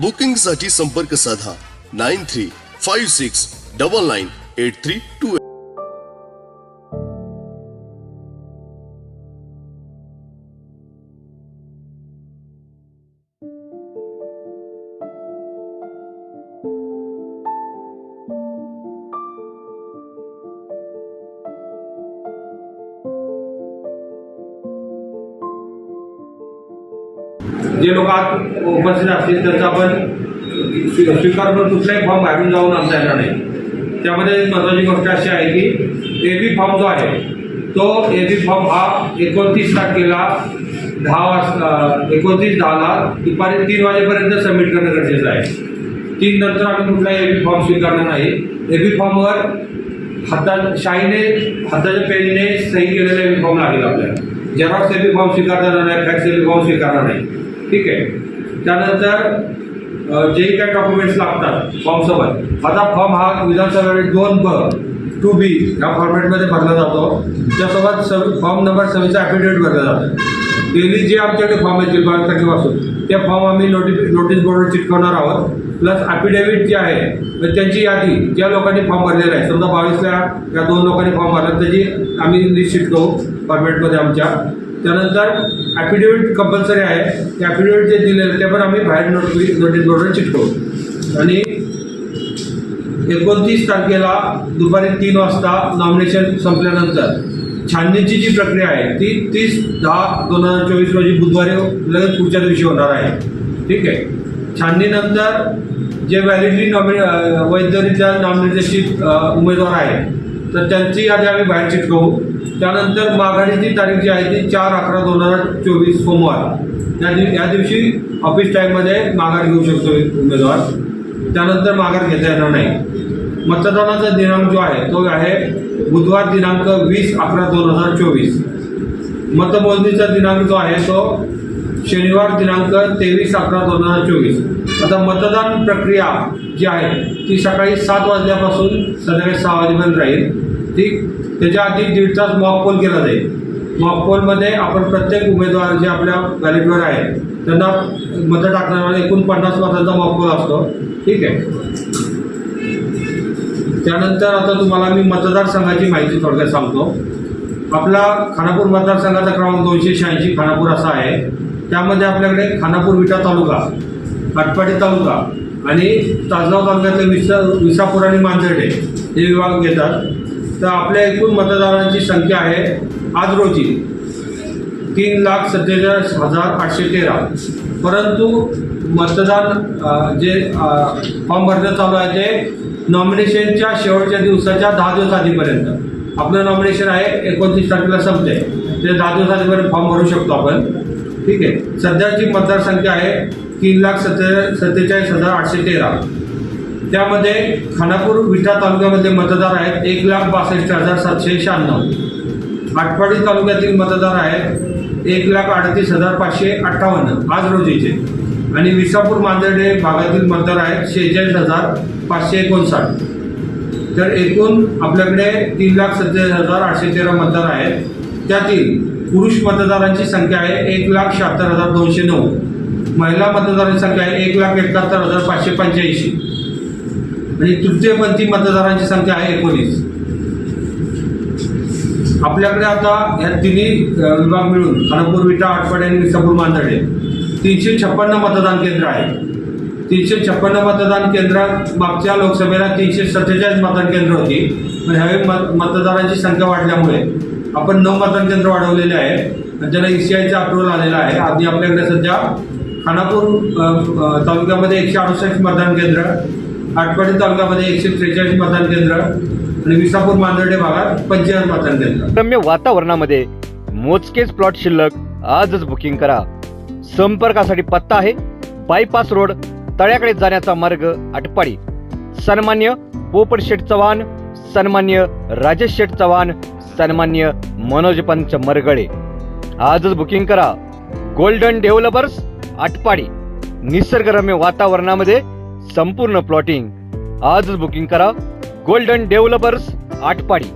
बुकिंगसाठी संपर्क साधा nine three five six double nine eight three two जे लोक आज उपस्थित असतील त्यांचा आपण स्वीकार करून कुठलाही फॉर्म बाहेरून जाऊन आमचा येणार नाही. त्यामध्ये महत्त्वाची गोष्ट अशी आहे की ए बी फॉर्म जो आहे तो ए बी फॉर्म हा एकोणतीस तारखेला दहा वाजता एकोणतीस दहाला दुपारी तीन वाजेपर्यंत सबमिट करणं गरजेचं आहे. तीन नंतर आम्ही कुठलाही ए बी फॉर्म स्वीकारणार नाही. ए बी फॉर्मवर हाता शाईने हाताच्या पेनने सही केलेला ए बी फॉर्म लागेल आपल्याला. जेरॉक्स ए बी फॉर्म स्वीकारणार नाही फॅक्स ए बी फॉर्म स्वीकारणार नाही. ठीक आहे. त्यानंतर जे काही डॉक्युमेंट्स लागतात फॉर्मसोबत आता फॉर्म हा विधानसभेकडे दोन ब टू बी या फॉर्मॅटमध्ये भरला जातो. त्यासोबत सव फॉर्म नंबर सव्वीसचा ॲफिडेविट भरला जातो. डेली जे आमच्याकडे फॉर्म येतील बावीस तारखेपासून ते फॉर्म आम्ही नोटिस नोटीस बोर्डवर चिटकवणार आहोत. प्लस ॲफिडेविट जे आहे म्हणजे त्यांची यादी ज्या लोकांनी फॉर्म भरलेला आहे समजा बावीसला या दोन लोकांनी फॉर्म भरला त्याची आम्ही लिस्ट चिटकवू फॉर्मॅटमध्ये आमच्या. त्यानंतर ॲफिडेविट कंपल्सरी आहे. ते ॲफिडेविट जे दिलेलं ते पण आम्ही बाहेर नोटिस नोटीस बोर्डवर चिटकवू. आणि एकोणतीस तारखेला दुपारी तीन वाजता नॉमिनेशन संपल्यानंतर छाननीची जी प्रक्रिया आहे ती तीस दहा दोन हजार चोवीस रोजी बुधवारी लगेच पुढच्या दिवशी होणार आहे. ठीक आहे? छाननीनंतर जे व्हॅलिडली नॉमिने वैधरित्या नॉमिनेटेड उमेदवार आहे तर त्यांची यादी आम्ही बाहेर चिटकवू. त्यानंतर माघारीची तारीख जी आहे ती चार अकरा दोन हजार चोवीस सोमवार. या दिव या दिवशी ऑफिस टाईममध्ये माघार घेऊ शकतो उमेदवार. त्यानंतर माघार घेता येणार नाही. मतदानाचा दिनांक जो आहे तो आहे बुधवार दिनांक वीस अकरा दोन हजार चोवीस. मतमोजणीचा दिनांक जो आहे तो शनिवार दिनांक तेवीस अकरा दोन हजार चोवीस. आता मतदान प्रक्रिया जी आहे ती सकाळी सात वाजल्यापासून संध्याकाळी सहा वाजेपर्यंत राहील. ठीक? त्याच्या आधी दीड तास मॉक पोल केला जाईल. मॉक पोलमध्ये आपण प्रत्येक उमेदवार जे आपल्या बॅलेटवर आहे त्यांना मतं टाकण्यावर एकूण पन्नास मतांचा मॉक पोल असतो. ठीक आहे? त्यानंतर आता तुम्हाला मी मतदारसंघाची माहिती थोडक्यात सांगतो. आपला खानापूर मतदारसंघाचा क्रमांक दोनशे शहाऐंशी खानापूर असा आहे. त्यामध्ये आपल्याकडे खानापूर विटा तालुका आटपाडी तालुका आणि तासगाव तालुक्यातले विसा विसापूर आणि मांजर्डे हे विभाग घेतात. तर आपल्या एकूण मतदारांची संख्या आहे आज रोजी तीन लाख सत्तेचाळीस हजार आठशे तेरा. परंतु मतदान जे फॉर्म भरणं चालू आहे ते नॉमिनेशनच्या शेवटच्या दिवसाच्या दहा दिवस आधीपर्यंत. आपलं नॉमिनेशन आहे एकोणतीस तारखेला संपते ते दहा दिवस आधीपर्यंत फॉर्म भरू शकतो आपण. ठीक आहे. सध्याची मतदारसंख्या आहे तीन लाख सत्ते सत्तेचाळीस हजार आठशे तेरा. त्यामध्ये खानापूर विटा तालुक्यामध्ये मतदार आहेत एक लाख बासष्ट हजार सातशे शहाण्णव. आटपाडी तालुक्यातील मतदार आहेत एक लाख अडतीस हजार पाचशे अठ्ठावन्न आज रोजीचे. आणि विसापूर मांदर्डे भागातील मतदार आहेत शेहेचाळीस हजार पाचशे एकोणसाठ. तर एकूण आपल्याकडे तीन लाख सत्तेचाळीस हजार आठशे तेरा मतदार आहेत. त्यातील पुरुष मतदारांची संख्या आहे एक लाख शहात्तर हजार दोनशे नऊ. महिला मतदारांची संख्या आहे एक लाख एकाहत्तर हजार पाचशे पंच्याऐंशी. आणि तृतीयपंथी मतदारांची संख्या आहे एकोणीस. आपल्याकडे आता ह्या तिन्ही विभाग मिळून खानापूर विटा आटपाडी आणि विसापूर मांदडे तीनशे छप्पन्न मतदान केंद्र आहे. तीनशे छप्पन्न मतदान केंद्र मागच्या लोकसभेला तीनशे सत्तेचाळीस मतदान केंद्र होती. पण ह्यावेळी मत मतदारांची संख्या वाढल्यामुळे आपण नऊ मतदान केंद्र वाढवलेले आहे आणि त्याला ई सी आयचा अप्रुव्हल आलेला आहे आधी आपल्याकडे सध्या खानापूर तालुक्यामध्ये एकशे अडुसष्ट मतदान केंद्र आटपाडी तालुक्यामध्ये एकशे त्रेचाळीस मतदान केंद्र आणि विसापूर मांदर्डे भागात पंचेचाळीस मतदान केंद्र. रम्य वातावरणामध्ये मोजकेच प्लॉट शिल्लक आजच बुकिंग करा. संपर्कासाठी पत्ता आहे बायपास रोड तळ्याकडे जाण्याचा मार्ग आटपाडी. सन्मान्य पोपट शेठ चव्हाण सन्मान्य राजेश शेठ चव्हाण सन्मान्य मनोज पंच मरगळे आजच बुकिंग करा. Golden developers Atpadi. निसर्गरम्य वातावरणामध्ये संपूर्ण प्लॉटिंग आजच बुकिंग करा. Golden developers Atpadi.